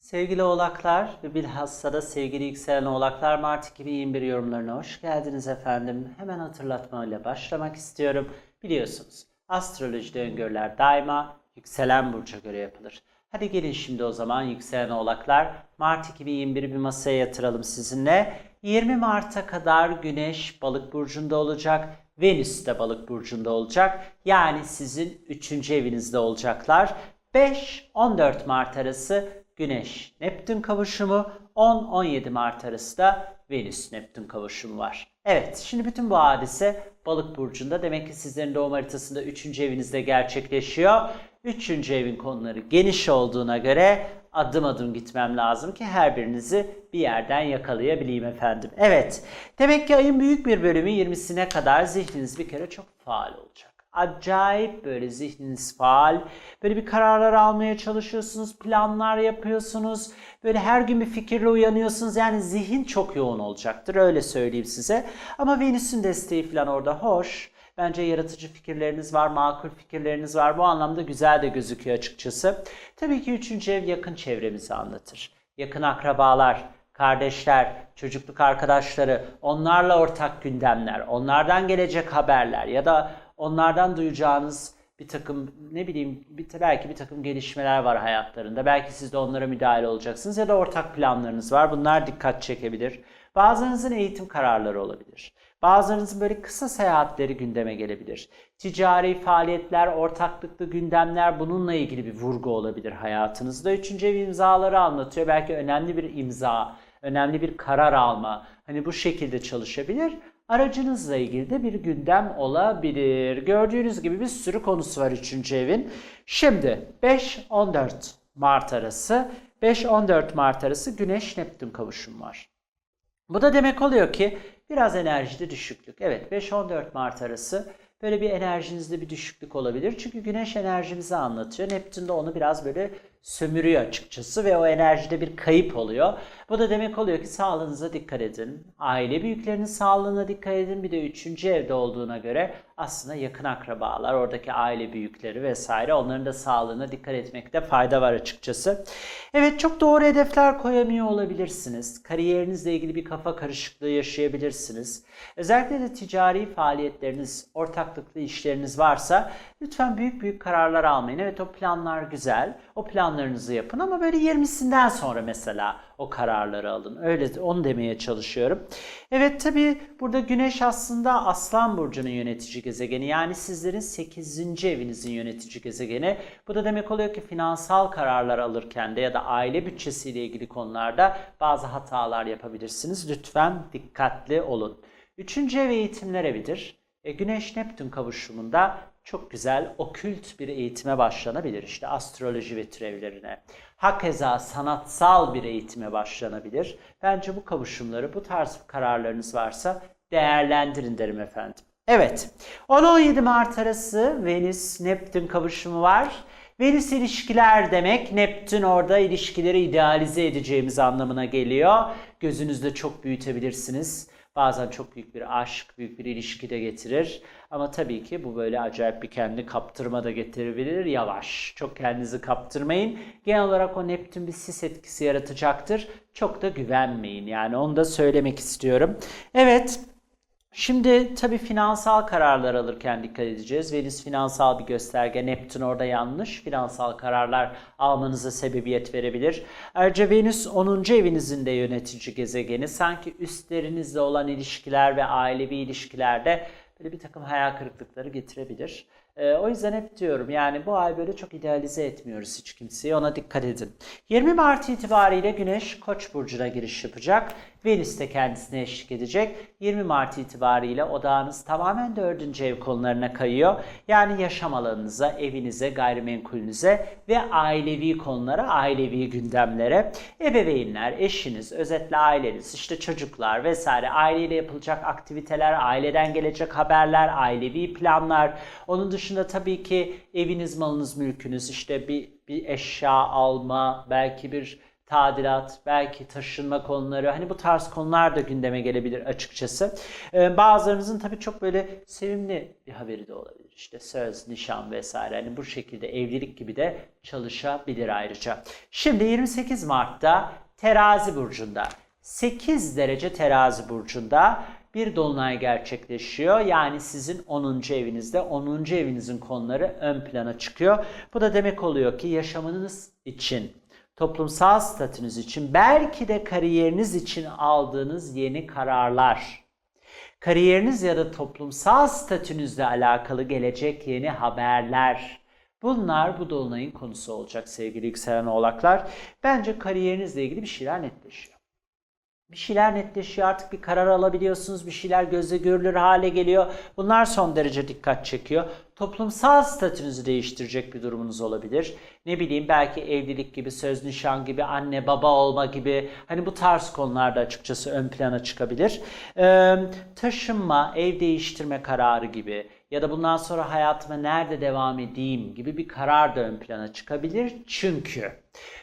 Sevgili oğlaklar ve bilhassa da sevgili yükselen oğlaklar Mart 2021 yorumlarına hoş geldiniz efendim. Hemen hatırlatmayla başlamak istiyorum. Biliyorsunuz astrolojide öngörüler daima yükselen burca göre yapılır. Hadi gelin şimdi o zaman yükselen oğlaklar Mart 2021'i bir masaya yatıralım sizinle. 20 Mart'a kadar Güneş balık burcunda olacak. Venüs de balık burcunda olacak. Yani sizin 3. evinizde olacaklar. 5-14 Mart arası Güneş Neptün kavuşumu 10-17 Mart arası da Venüs Neptün kavuşumu var. Evet şimdi bütün bu hadise balık burcunda demek ki sizlerin doğum haritasında 3. evinizde gerçekleşiyor. 3. evin konuları geniş olduğuna göre adım adım gitmem lazım ki her birinizi bir yerden yakalayabileyim efendim. Evet demek ki ayın büyük bir bölümü 20'sine kadar zihniniz bir kere çok faal olacak acayip böyle zihniniz faal. Böyle bir kararlar almaya çalışıyorsunuz, planlar yapıyorsunuz. Böyle her gün bir fikirle uyanıyorsunuz. Yani zihin çok yoğun olacaktır öyle söyleyeyim size. Ama Venüs'ün desteği falan orada hoş. Bence yaratıcı fikirleriniz var, makul fikirleriniz var. Bu anlamda güzel de gözüküyor açıkçası. Tabii ki üçüncü ev yakın çevremizi anlatır. Yakın akrabalar, kardeşler, çocukluk arkadaşları, onlarla ortak gündemler, onlardan gelecek haberler ya da onlardan duyacağınız bir takım ne bileyim bir, belki bir takım gelişmeler var hayatlarında. Belki siz de onlara müdahale olacaksınız ya da ortak planlarınız var. Bunlar dikkat çekebilir. Bazılarınızın eğitim kararları olabilir. Bazılarınızın böyle kısa seyahatleri gündeme gelebilir. Ticari faaliyetler, ortaklıklı gündemler bununla ilgili bir vurgu olabilir hayatınızda. Üçüncü ev imzaları anlatıyor. Belki önemli bir imza, önemli bir karar alma. Hani bu şekilde çalışabilir. Aracınızla ilgili de bir gündem olabilir. Gördüğünüz gibi bir sürü konusu var 3. evin. Şimdi 5-14 Mart arası, 5-14 Mart arası Güneş Neptün kavuşum var. Bu da demek oluyor ki biraz enerjide düşüklük. Evet 5-14 Mart arası böyle bir enerjinizde bir düşüklük olabilir. Çünkü güneş enerjimizi anlatıyor. Neptün de onu biraz böyle sömürüyor açıkçası ve o enerjide bir kayıp oluyor. Bu da demek oluyor ki sağlığınıza dikkat edin. Aile büyüklerinin sağlığına dikkat edin. Bir de üçüncü evde olduğuna göre aslında yakın akrabalar, oradaki aile büyükleri vesaire onların da sağlığına dikkat etmekte fayda var açıkçası. Evet çok doğru hedefler koyamıyor olabilirsiniz. Kariyerinizle ilgili bir kafa karışıklığı yaşayabilirsiniz. Özellikle de ticari faaliyetleriniz, ortaklıklı işleriniz varsa lütfen büyük büyük kararlar almayın. Evet o planlar güzel. O planlarınızı yapın ama böyle 20'sinden sonra mesela o kararları alın. Öyle onu demeye çalışıyorum. Evet tabi burada Güneş aslında Aslan Burcu'nun yönetici gezegeni. Yani sizlerin 8. evinizin yönetici gezegeni. Bu da demek oluyor ki finansal kararlar alırken de ya da aile bütçesiyle ilgili konularda bazı hatalar yapabilirsiniz. Lütfen dikkatli olun. Üçüncü ev eğitimler evidir. E, Güneş Neptün kavuşumunda çok güzel okült bir eğitime başlanabilir. İşte astroloji ve türevlerine. Hakeza sanatsal bir eğitime başlanabilir. Bence bu kavuşumları, bu tarz kararlarınız varsa değerlendirin derim efendim. Evet, 10-17 Mart arası Venüs-Neptün kavuşumu var. Venüs ilişkiler demek, Neptün orada ilişkileri idealize edeceğimiz anlamına geliyor. Gözünüzde çok büyütebilirsiniz. Bazen çok büyük bir aşk, büyük bir ilişki de getirir. Ama tabii ki bu böyle acayip bir kendi kaptırma da getirebilir. Yavaş, çok kendinizi kaptırmayın. Genel olarak o Neptün bir sis etkisi yaratacaktır. Çok da güvenmeyin. Yani onu da söylemek istiyorum. Evet, Şimdi tabii finansal kararlar alırken dikkat edeceğiz. Venüs finansal bir gösterge. Neptün orada yanlış. Finansal kararlar almanıza sebebiyet verebilir. Ayrıca Venüs 10. evinizin de yönetici gezegeni. Sanki üstlerinizle olan ilişkiler ve ailevi ilişkilerde böyle bir takım hayal kırıklıkları getirebilir. Ee, o yüzden hep diyorum yani bu ay böyle çok idealize etmiyoruz hiç kimseyi ona dikkat edin. 20 Mart itibariyle Güneş Koç burcuna giriş yapacak. Venüs de kendisine eşlik edecek. 20 Mart itibariyle odağınız tamamen 4. ev konularına kayıyor. Yani yaşam alanınıza, evinize, gayrimenkulünüze ve ailevi konulara, ailevi gündemlere, ebeveynler, eşiniz, özetle aileniz, işte çocuklar vesaire, aileyle yapılacak aktiviteler, aileden gelecek haberler, ailevi planlar. Onun dışında tabii ki eviniz, malınız, mülkünüz, işte bir, bir eşya alma, belki bir tadilat, belki taşınma konuları hani bu tarz konular da gündeme gelebilir açıkçası. Ee, bazılarınızın tabii çok böyle sevimli bir haberi de olabilir. İşte söz, nişan vesaire hani bu şekilde evlilik gibi de çalışabilir ayrıca. Şimdi 28 Mart'ta Terazi burcunda 8 derece Terazi burcunda bir dolunay gerçekleşiyor. Yani sizin 10. evinizde 10. evinizin konuları ön plana çıkıyor. Bu da demek oluyor ki yaşamınız için toplumsal statünüz için, belki de kariyeriniz için aldığınız yeni kararlar, kariyeriniz ya da toplumsal statünüzle alakalı gelecek yeni haberler, bunlar bu dolunayın konusu olacak sevgili yükselen oğlaklar. Bence kariyerinizle ilgili bir şeyler netleşiyor. Bir şeyler netleşiyor artık bir karar alabiliyorsunuz. Bir şeyler gözle görülür hale geliyor. Bunlar son derece dikkat çekiyor. Toplumsal statünüzü değiştirecek bir durumunuz olabilir. Ne bileyim belki evlilik gibi, söz nişan gibi, anne baba olma gibi hani bu tarz konularda açıkçası ön plana çıkabilir. Ee, taşınma, ev değiştirme kararı gibi ya da bundan sonra hayatıma nerede devam edeyim gibi bir karar da ön plana çıkabilir. Çünkü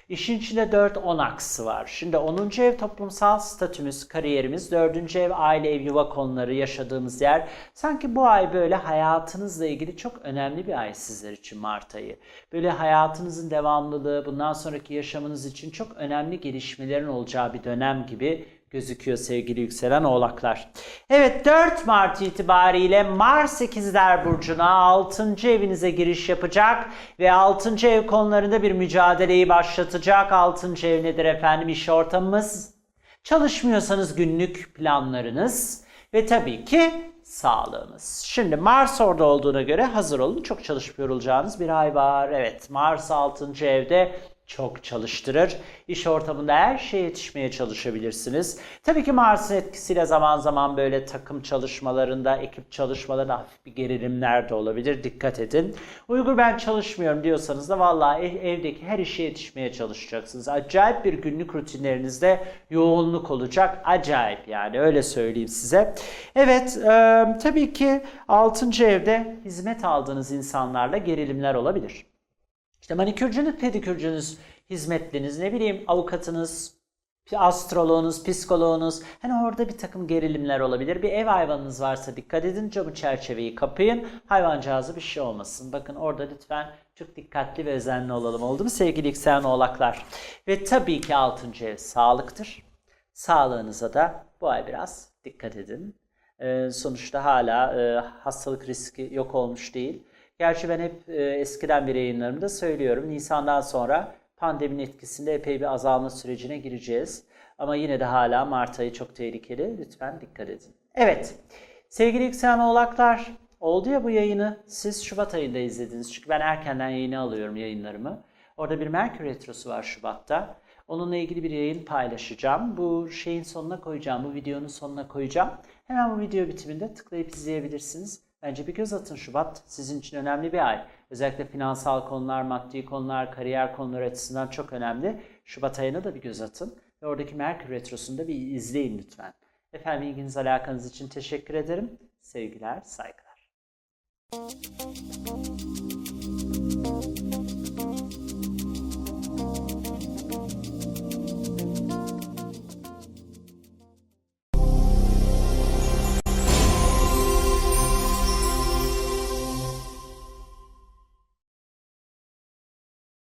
işin içinde 4-10 aksı var. Şimdi 10. ev toplumsal statümüz, kariyerimiz, 4. ev aile, ev, yuva konuları, yaşadığımız yer. Sanki bu ay böyle hayatınızla ilgili çok önemli bir ay sizler için Mart ayı. Böyle hayatınızın devamlılığı, bundan sonraki yaşamınız için çok önemli gelişmelerin olacağı bir dönem gibi gözüküyor sevgili yükselen oğlaklar. Evet 4 Mart itibariyle Mars 8'ler burcuna 6. evinize giriş yapacak ve 6. ev konularında bir mücadeleyi başlatacak. 6. ev nedir efendim? İş ortamımız. Çalışmıyorsanız günlük planlarınız ve tabii ki sağlığınız. Şimdi Mars orada olduğuna göre hazır olun. Çok çalışıp yorulacağınız bir ay var. Evet Mars 6. evde çok çalıştırır. İş ortamında her şeye yetişmeye çalışabilirsiniz. Tabii ki Mars'ın etkisiyle zaman zaman böyle takım çalışmalarında, ekip çalışmalarında hafif bir gerilimler de olabilir. Dikkat edin. Uygur ben çalışmıyorum diyorsanız da vallahi ev- evdeki her işe yetişmeye çalışacaksınız. Acayip bir günlük rutinlerinizde yoğunluk olacak. Acayip yani öyle söyleyeyim size. Evet e, tabii ki 6. evde hizmet aldığınız insanlarla gerilimler olabilir. İşte manikürcünüz, pedikürcünüz, hizmetliniz, ne bileyim avukatınız, astroloğunuz, psikoloğunuz. Hani orada bir takım gerilimler olabilir. Bir ev hayvanınız varsa dikkat edin. Camı çerçeveyi kapayın. Hayvancağızı bir şey olmasın. Bakın orada lütfen çok dikkatli ve özenli olalım. Oldu mu sevgili yükselen oğlaklar? Ve tabii ki 6. ev sağlıktır. Sağlığınıza da bu ay biraz dikkat edin. Ee, sonuçta hala e, hastalık riski yok olmuş değil. Gerçi ben hep e, eskiden bir yayınlarımda söylüyorum. Nisan'dan sonra pandeminin etkisinde epey bir azalma sürecine gireceğiz. Ama yine de hala Mart ayı çok tehlikeli. Lütfen dikkat edin. Evet. Sevgili yükselen oğlaklar oldu ya bu yayını siz Şubat ayında izlediniz. Çünkü ben erkenden yayını alıyorum yayınlarımı. Orada bir Merkür Retrosu var Şubat'ta. Onunla ilgili bir yayın paylaşacağım. Bu şeyin sonuna koyacağım, bu videonun sonuna koyacağım. Hemen bu video bitiminde tıklayıp izleyebilirsiniz. Bence bir göz atın Şubat sizin için önemli bir ay. Özellikle finansal konular, maddi konular, kariyer konuları açısından çok önemli. Şubat ayına da bir göz atın. Ve oradaki Merkür Retrosu'nu da bir izleyin lütfen. Efendim ilginiz alakanız için teşekkür ederim. Sevgiler, saygılar.